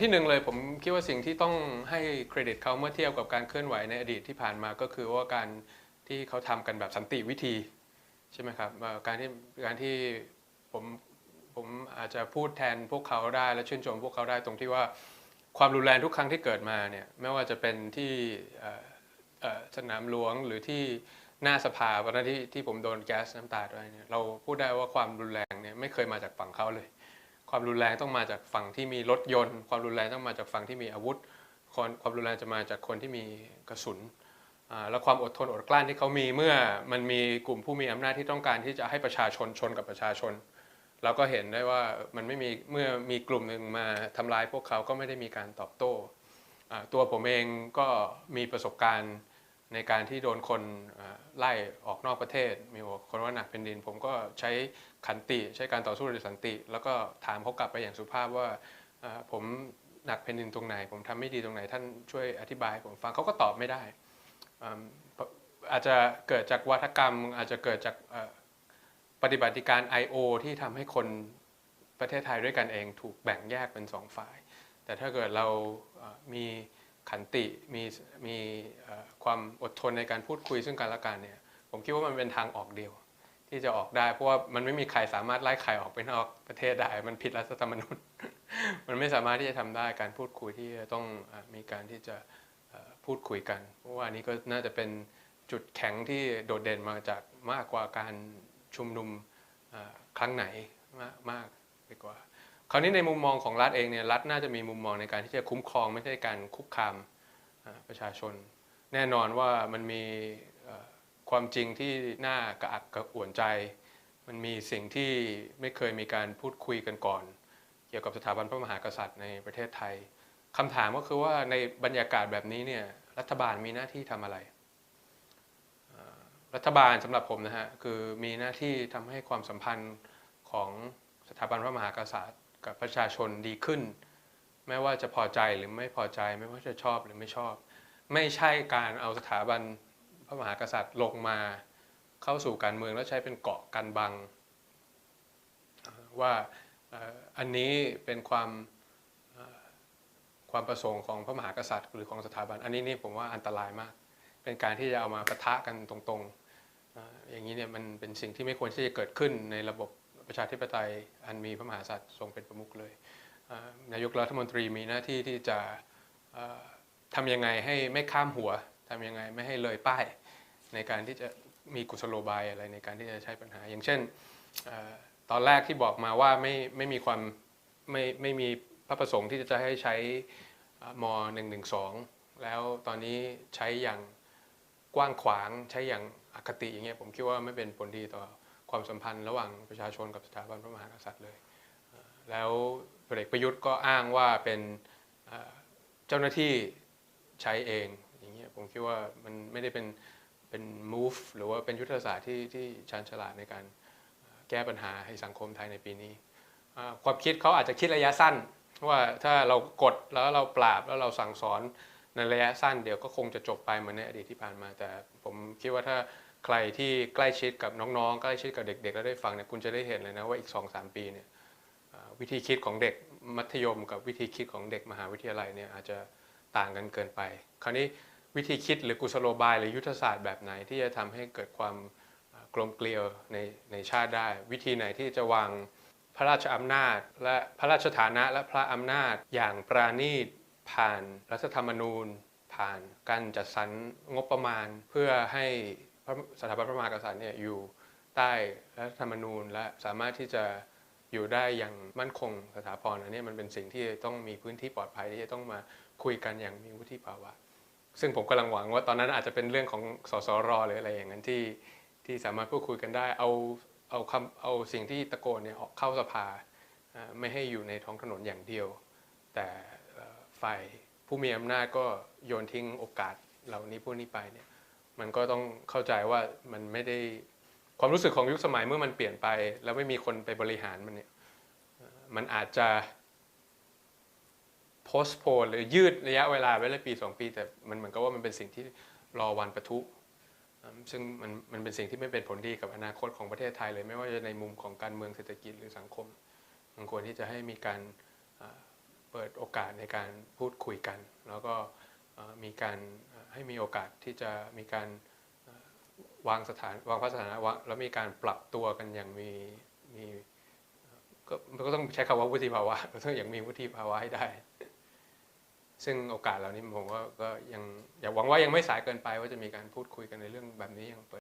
ที่หนึ่งเลยผมคิดว่าสิ่งที่ต้องให้เครดิตเขาเมื่อเทียบกับการเคลื่อนไหวในอดีตที่ผ่านมาก็คือว่าการที่เขาทำกันแบบสันติวิธีใช่ไหมครับการที่การที่ผมผมอาจจะพูดแทนพวกเขาได้และชื่นชมพวกเขาได้ตรงที่ว่าความรุนแรงทุกครั้งที่เกิดมาเนี่ยไม่ว่าจะเป็นที่สนามหลวงหรือที่หน้าสภาวันนั้นที่ที่ผมโดนแก๊สน้ำตาด้วยเนี่ยเราพูดได้ว่าความรุนแรงเนี่ยไม่เคยมาจากฝั่งเขาเลย ความรุนแรงต้องมาจากฝั่งที่มีรถยนต์ ความรุนแรงต้องมาจากฝั่งที่มีอาวุธ ความความรุนแรงจะมาจากคนที่มีกระสุนอ่าและความอดทนอดกลั้นที่เขามีเมื่อมันมีกลุ่มผู้มีอำนาจที่ต้องการที่จะให้ประชาชนชนกับประชาชน เราก็เห็นได้ว่ามันไม่มีเมื่อมีกลุ่มหนึ่งมาทำร้ายพวกเขาก็ไม่ได้มีการตอบโต้อ่าตัวผมเองก็มีประสบการณ์ ในการที่โดนคนไล่ออกนอกประเทศ มีคนว่าหนักเป็นดิน ผมก็ใช้ขันติใช้การต่อสู้โดยสันติ แล้วก็ถามเขากลับไปอย่างสุภาพว่าผมหนักแผ่นดินตรงไหน ผมทำไม่ดีตรงไหนท่านช่วยอธิบาย ผมฟังเขาก็ตอบไม่ได้อาอาจจะเกิดจากวัฒกรรม อาจจะเกิดจากปฏิบัติการ I.O. ที่ทำให้คนประเทศไทยด้วยกันเอง ถูกแบ่งแยกเป็นสองฝ่าย แต่ถ้าเกิดเรามี ขันติมีมีความอดทนในการพูดคุยซึ่งกันและกันเนี่ยผมคิดว่ามันเป็นทางออกเดียว ที่จะออกได้เพราะว่ามันไม่มีใครสามารถไล่ใครออกไปนอกประเทศได้มันผิดรัฐธรรมนูญมันไม่สามารถที่จะทำได้การพูดคุยที่ต้องอมีการที่จะพูดคุยกัน เพราะว่าอันนี้ก็น่าจะเป็นจุดแข็งที่โดดเด่นมาจากมากกว่าการชุมนุมครั้งไหนมากมากไปกว่า คราวนี้ในมุมมองของรัฐเองเนี่ยรัฐน่าจะมีมุมมองในการที่จะคุ้มครองไม่ใช่การคุกคามประชาชน แน่นอนว่ามันมีความจริงที่น่ากระอักกระอ่วนใจ มันมีสิ่งที่ไม่เคยมีการพูดคุยกันก่อน เกี่ยวกับสถาบันพระมหากษัตริย์ในประเทศไทยคำถามก็คือว่าในบรรยากาศแบบนี้เนี่ยรัฐบาลมีหน้าที่ทำอะไร รัฐบาลสำหรับผมนะฮะคือมีหน้าที่ทำให้ความสัมพันธ์ของสถาบันพระมหากษัตริย์ กับประชาชนดีขึ้น ไม่ว่าจะพอใจหรือไม่พอใจ ไม่ว่าจะชอบหรือไม่ชอบ ไม่ใช่การเอาสถาบันพระมหากษัตริย์ลงมาเข้าสู่การเมืองแล้วใช้เป็นเกาะกันบัง ว่าอันนี้เป็นความความประสงค์ของพระมหากษัตริย์ หรือของสถาบัน อันนี้นี่ผมว่าอันตรายมาก เป็นการที่จะเอามาปะทะกันตรงๆ อย่างนี้เนี่ยมันเป็นสิ่งที่ไม่ควรที่จะเกิดขึ้นในระบบ ประชาธิปไตยอันมีพระมหากษัตริย์ทรงเป็นประมุขเลยนายกรัฐมนตรีมีหน้าที่ที่จะทำยังไงให้ไม่ข้ามหัวทำยังไงไม่ให้เลยป้ายในการที่จะมีกุศโลบายอะไรในการที่จะใช้ปัญหา อย่างเช่นตอนแรกที่บอกมาว่าไม่ไม่มีความไม่ไม่มีพระประสงค์ที่จะให้ใช้เอ่อม .112 แล้วตอนนี้ใช้อย่างกว้างขวางใช้อย่างอคติอย่างเงี้ยผมคิดว่าไม่เป็นผลดีต่อ ความสัมพันธ์ระหว่างประชาชนกับสถาบันพระมหากษัตริย์เลย แล้วพลเอกประยุทธ์ก็อ้างว่าเป็นเจ้าหน้าที่ใช้เองอย่างเงี้ยผมคิดว่ามันไม่ได้เป็นเป็น move หรือว่าเป็นยุทธศาสตร์ที่ที่ชาญฉลาดในการแก้ปัญหาให้สังคมไทยในปีนี้ ความคิดเขาอาจจะคิดระยะสั้น ว่าถ้าเรากดแล้วเราปราบแล้วเราสั่งสอนในระยะสั้นเดี๋ยวก็คงจะจบไปเหมือนในอดีตที่ผ่านมา แต่ผมคิดว่าถ้า ใครที่ใกล้ชิดกับน้องๆ ใกล้ชิดกับเด็ก ๆ แล้วได้ฟังเนี่ยคุณจะได้เห็นเลยนะว่าอีก 2-3 ปีเนี่ยวิธีคิดของเด็กมัธยมกับวิธีคิดของเด็กมหาวิทยาลัยเนี่ยอาจจะต่างกันเกินไป คราวนี้วิธีคิดหรือกุศโลบายหรือยุทธศาสตร์แบบไหนที่จะทำให้เกิดความกลมเกลียวในในชาติได้ วิธีไหนที่จะวางพระราชอำนาจ และพระราชฐานะและพระอำนาจอย่างปราณีตผ่านรัฐธรรมนูญ ผ่านการจัดสรรงบประมาณ เพื่อให้ สถาบันพระมหากษัตริย์เนี่ยอยู่ใต้รัฐธรรมนูญ และสามารถที่จะอยู่ได้อย่างมั่นคงสถาพรอันนี้มันเป็นสิ่งที่ต้องมีพื้นที่ปลอดภัยที่จะต้องมาคุยกันอย่างมีวุฒิภาวะ ซึ่งผมกำลังหวังว่าตอนนั้นอาจจะเป็นเรื่องของสสรหรืออะไรอย่างนั้นที่ที่สามารถพูดคุยกันได้เอาเอาคำเอาสิ่งที่ตะโกนเนี่ยออกเข้าสภาไม่ให้อยู่ในท้องถนนอย่างเดียว แต่ฝ่ายผู้มีอำนาจก็โยนทิ้งโอกาสเหล่านี้พวกนี้ไปเนี่ย มันก็ต้องเข้าใจว่ามันไม่ได้ความรู้สึกของยุคสมัยเมื่อมันเปลี่ยนไป แล้วไม่มีคนไปบริหารมันเนี่ยมันอาจจะ postpone หรือยืดระยะเวลาไว้เลยปี 2 ปี แต่มันเหมือนกับว่ามันเป็นสิ่งที่รอวันประทุ ซึ่งมันมันเป็นสิ่งที่ไม่เป็นผลดีกับอนาคตของประเทศไทยเลย ไม่ว่าจะในมุมของการเมืองเศรษฐกิจหรือสังคมมันควรที่จะให้มีการเปิดโอกาสในการพูดคุยกัน แล้วก็ มีการให้มีโอกาสที่จะมีการวางสถานวางพระสถานะวาแล้วมีการปรับตัวกันอย่างมีมีก็ต้องใช้คำว่าวุฒิภาวะต้องอย่างมีวุฒิภาวะให้ได้ ซึ่งโอกาสเหล่านี้ผมว่าก็ยังอยากหวังว่ายังไม่สายเกินไปว่าจะมีการพูดคุยกันในเรื่องแบบนี้อย่างเปิด